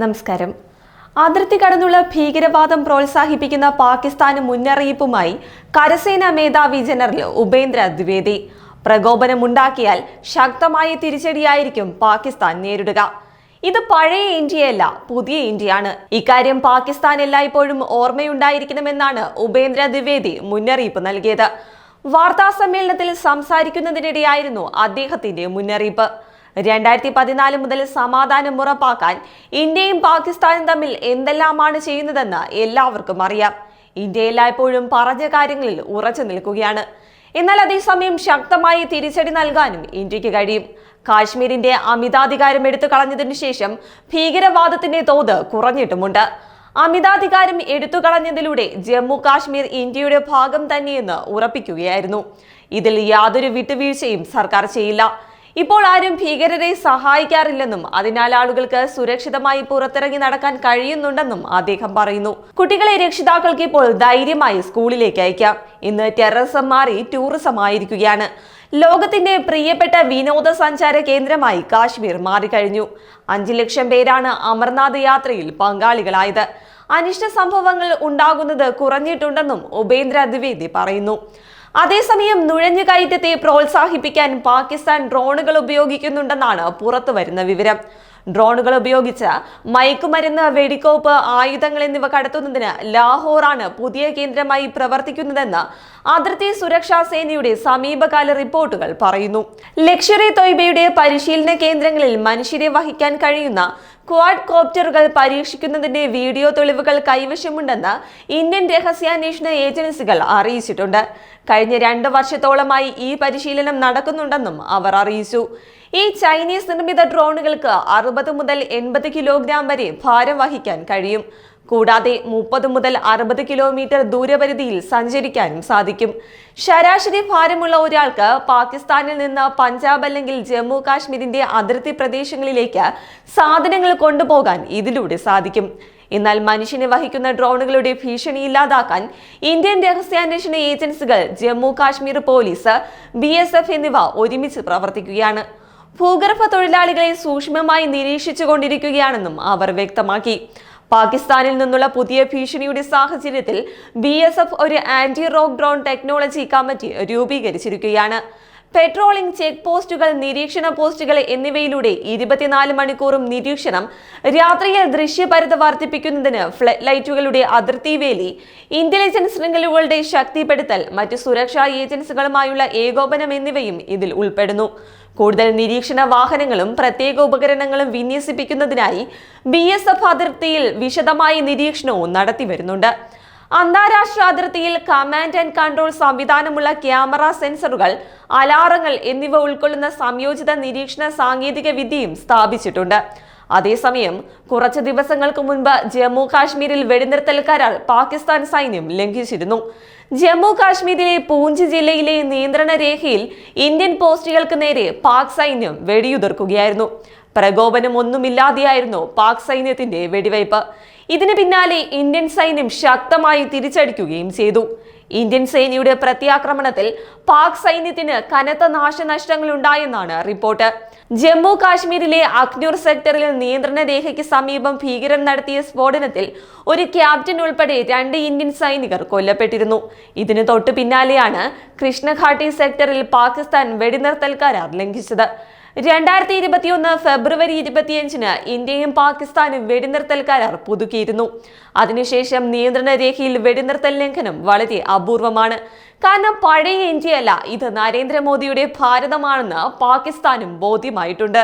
നമസ്കാരം. അതിർത്തി കടന്നുള്ള ഭീകരവാദം പ്രോത്സാഹിപ്പിക്കുന്ന പാകിസ്ഥാന് മുന്നറിയിപ്പുമായി കരസേനാ മേധാവി ജനറൽ ഉപേന്ദ്ര ദ്വിവേദി. പ്രകോപനമുണ്ടാക്കിയാൽ ശക്തമായ തിരിച്ചടിയായിരിക്കും പാകിസ്ഥാൻ നേരിടുക. ഇത് പഴയ ഇന്ത്യയല്ല പുതിയ ഇന്ത്യയാണ്. ഇക്കാര്യം പാകിസ്ഥാൻ എല്ലായ്പ്പോഴും ഓർമ്മയുണ്ടായിരിക്കണമെന്നാണ് ഉപേന്ദ്ര ദ്വിവേദി മുന്നറിയിപ്പ് നൽകിയത്. വാർത്താ സമ്മേളനത്തിൽ സംസാരിക്കുന്നതിനിടെയായിരുന്നു അദ്ദേഹത്തിന്റെ മുന്നറിയിപ്പ്. രണ്ടായിരത്തി പതിനാല് മുതൽ സമാധാനം ഉറപ്പാക്കാൻ ഇന്ത്യയും പാകിസ്ഥാനും തമ്മിൽ എന്തെല്ലാമാണ് ചെയ്യുന്നതെന്ന് എല്ലാവർക്കും അറിയാം. ഇന്ത്യ എല്ലായ്പ്പോഴും പറഞ്ഞ കാര്യങ്ങളിൽ ഉറച്ചു നിൽക്കുകയാണ്. എന്നാൽ അതേസമയം ശക്തമായി തിരിച്ചടി നൽകാനും ഇന്ത്യയ്ക്ക് കഴിയും. കാശ്മീരിന്റെ അമിതാധികാരം എടുത്തു കളഞ്ഞതിനു ശേഷം ഭീകരവാദത്തിന്റെ തോത് കുറഞ്ഞിട്ടുമുണ്ട്. അമിതാധികാരം എടുത്തു കളഞ്ഞതിലൂടെ ജമ്മു കാശ്മീർ ഇന്ത്യയുടെ ഭാഗം തന്നെയെന്ന് ഉറപ്പിക്കുകയായിരുന്നു. ഇതിൽ യാതൊരു വിട്ടുവീഴ്ചയും സർക്കാർ ചെയ്യില്ല. ഇപ്പോൾ ആരും ഭീകരരെ സഹായിക്കാറില്ലെന്നും അതിനാൽ ആളുകൾക്ക് സുരക്ഷിതമായി പുറത്തിറങ്ങി നടക്കാൻ കഴിയുന്നുണ്ടെന്നും അദ്ദേഹം പറയുന്നു. കുട്ടികളെ രക്ഷിതാക്കൾക്ക് ഇപ്പോൾ ധൈര്യമായി സ്കൂളിലേക്ക് അയക്കാം. ഇന്ന് ടെററിസം മാറി ടൂറിസം ആയിരിക്കുകയാണ്. ലോകത്തിന്റെ പ്രിയപ്പെട്ട വിനോദസഞ്ചാര കേന്ദ്രമായി കാശ്മീർ മാറിക്കഴിഞ്ഞു. അഞ്ചു ലക്ഷം പേരാണ് അമർനാഥ് യാത്രയിൽ പങ്കാളികളായത്. അനിഷ്ട സംഭവങ്ങൾ ഉണ്ടാകുന്നത് കുറഞ്ഞിട്ടുണ്ടെന്നും ഉപേന്ദ്ര ദ്വിവേദി പറയുന്നു. അതേസമയം നുഴഞ്ഞുകയറ്റത്തെ പ്രോത്സാഹിപ്പിക്കാൻ പാകിസ്ഥാൻ ഡ്രോണുകൾ ഉപയോഗിക്കുന്നുണ്ടെന്നാണ് പുറത്തു വരുന്ന വിവരം. ഡ്രോണുകൾ ഉപയോഗിച്ച് മയക്കുമരുന്ന് വെടിക്കോപ്പ് ആയുധങ്ങൾ എന്നിവ കടത്തുന്നതിന് ലാഹോറാണ് പുതിയ കേന്ദ്രമായി പ്രവർത്തിക്കുന്നതെന്ന് അതിർത്തി സുരക്ഷാ സേനയുടെ സമീപകാല റിപ്പോർട്ടുകൾ പറയുന്നു. ലക്ഷറി തൊയ്ബയുടെ പരിശീലന കേന്ദ്രങ്ങളിൽ മനുഷ്യരെ വഹിക്കാൻ കഴിയുന്ന ക്വാഡ് കോപ്റ്ററുകൾ പരീക്ഷിക്കുന്നതിന്റെ വീഡിയോ തെളിവുകൾ കൈവശമുണ്ടെന്ന് ഇന്ത്യൻ രഹസ്യാന്വേഷണ ഏജൻസികൾ അറിയിച്ചിട്ടുണ്ട്. കഴിഞ്ഞ രണ്ട് വർഷത്തോളമായി ഈ പരിശീലനം നടക്കുന്നുണ്ടെന്നും അവർ അറിയിച്ചു. ഈ ചൈനീസ് നിർമ്മിത ഡ്രോണുകൾക്ക് അറുപത് മുതൽ എൺപത് കിലോഗ്രാം വരെ ഭാരം വഹിക്കാൻ കഴിയും. കൂടാതെ മുപ്പത് മുതൽ അറുപത് കിലോമീറ്റർ ദൂരപരിധിയിൽ സഞ്ചരിക്കാനും സാധിക്കും. ശരാശരി ഭാരമുള്ള ഒരാൾക്ക് പാകിസ്ഥാനിൽ നിന്ന് പഞ്ചാബ് അല്ലെങ്കിൽ ജമ്മു കാശ്മീരിന്റെ അതിർത്തി പ്രദേശങ്ങളിലേക്ക് സാധനങ്ങൾ കൊണ്ടുപോകാൻ ഇതിലൂടെ സാധിക്കും. എന്നാൽ മനുഷ്യനെ വഹിക്കുന്ന ഡ്രോണുകളുടെ ഭീഷണി ഇല്ലാതാക്കാൻ ഇന്ത്യൻ രഹസ്യാന്വേഷണ ഏജൻസികൾ ജമ്മു കാശ്മീർ പോലീസ് ബി എന്നിവ ഒരുമിച്ച് പ്രവർത്തിക്കുകയാണ്. ഭൂഗർഭ തൊഴിലാളികളെ സൂക്ഷ്മമായി നിരീക്ഷിച്ചുകൊണ്ടിരിക്കുകയാണെന്നും അവർ വ്യക്തമാക്കി. പാകിസ്ഥാനിൽ നിന്നുള്ള പുതിയ ഭീഷണിയുടെ സാഹചര്യത്തിൽ ബി എസ് എഫ് ഒരു anti rogue drone technology committee രൂപീകരിച്ചിരിക്കുകയാണ്. Patrolling check പോസ്റ്റുകൾ നിരീക്ഷണ പോസ്റ്റുകൾ എന്നിവയിലൂടെ ഇരുപത്തിനാല് മണിക്കൂറും നിരീക്ഷണം രാത്രിയിൽ ദൃശ്യപരത വർദ്ധിപ്പിക്കുന്നതിന് ഫ്ലഡ് ലൈറ്റുകളുടെ അതിർത്തി വേലി ഇന്റലിജൻസ് ശൃംഖലകളുടെ ശക്തിപ്പെടുത്തൽ മറ്റ് സുരക്ഷാ ഏജൻസികളുമായുള്ള ഏകോപനം എന്നിവയും ഇതിൽ ഉൾപ്പെടുന്നു. കൂടുതൽ നിരീക്ഷണ വാഹനങ്ങളും പ്രത്യേക ഉപകരണങ്ങളും വിന്യസിപ്പിക്കുന്നതിനായി ബി എസ് എഫ് അതിർത്തിയിൽ വിശദമായ നിരീക്ഷണവും നടത്തിവരുന്നുണ്ട്. അന്താരാഷ്ട്ര അതിർത്തിയിൽ കമാൻഡ് ആൻഡ് കൺട്രോൾ സംവിധാനമുള്ള ക്യാമറ സെൻസറുകൾ അലാറങ്ങൾ എന്നിവ ഉൾക്കൊള്ളുന്ന സംയോജിത നിരീക്ഷണ സാങ്കേതിക വിദ്യയും സ്ഥാപിച്ചിട്ടുണ്ട്. അതേസമയം കുറച്ച് ദിവസങ്ങൾക്ക് മുൻപ് ജമ്മു കാശ്മീരിൽ വെടിനിർത്തൽ കരാർ പാകിസ്ഥാൻ സൈന്യം ലംഘിച്ചിരുന്നു. ജമ്മു കാശ്മീരിലെ പൂഞ്ച് ജില്ലയിലെ നിയന്ത്രണ രേഖയിൽ ഇന്ത്യൻ പോസ്റ്റുകൾക്ക് നേരെ പാക് സൈന്യം വെടിയുതിർക്കുകയായിരുന്നു. പ്രകോപനം ഒന്നുമില്ലാതെയായിരുന്നു പാക് സൈന്യത്തിന്റെ വെടിവയ്പ്. ഇതിന് പിന്നാലെ ഇന്ത്യൻ സൈന്യം ശക്തമായി തിരിച്ചടിക്കുകയും ചെയ്തു. ഇന്ത്യൻ സേനയുടെ പ്രത്യാക്രമണത്തിൽ പാക് സൈന്യത്തിന് കനത്ത നാശനഷ്ടങ്ങൾ ഉണ്ടായെന്നാണ് റിപ്പോർട്ട്. ജമ്മു കാശ്മീരിലെ അഖ്നൂർ സെക്ടറിൽ നിയന്ത്രണ രേഖയ്ക്ക് സമീപം ഭീകരർ നടത്തിയ സ്ഫോടനത്തിൽ ഒരു ക്യാപ്റ്റൻ ഉൾപ്പെടെ രണ്ട് ഇന്ത്യൻ സൈനികർ കൊല്ലപ്പെട്ടിരുന്നു. ഇതിന് തൊട്ടു പിന്നാലെയാണ് കൃഷ്ണഘാട്ടി സെക്ടറിൽ പാകിസ്ഥാൻ വെടിനിർത്തൽ കരാർ ലംഘിച്ചത്. രണ്ടായിരത്തി ഇരുപത്തിയൊന്ന് ഫെബ്രുവരി ഇരുപത്തിയഞ്ചിന് ഇന്ത്യയും പാകിസ്ഥാനും വെടിനിർത്തൽ കരാർ പുതുക്കിയിരുന്നു. അതിനുശേഷം നിയന്ത്രണ രേഖയിൽ വെടിനിർത്തൽ ലംഘനം വളരെ അപൂർവമാണ്. കാരണം പഴയ ഇന്ത്യയല്ല ഇത് നരേന്ദ്രമോദിയുടെ ഭാരതമാണെന്ന് പാകിസ്ഥാനും ബോധ്യമായിട്ടുണ്ട്.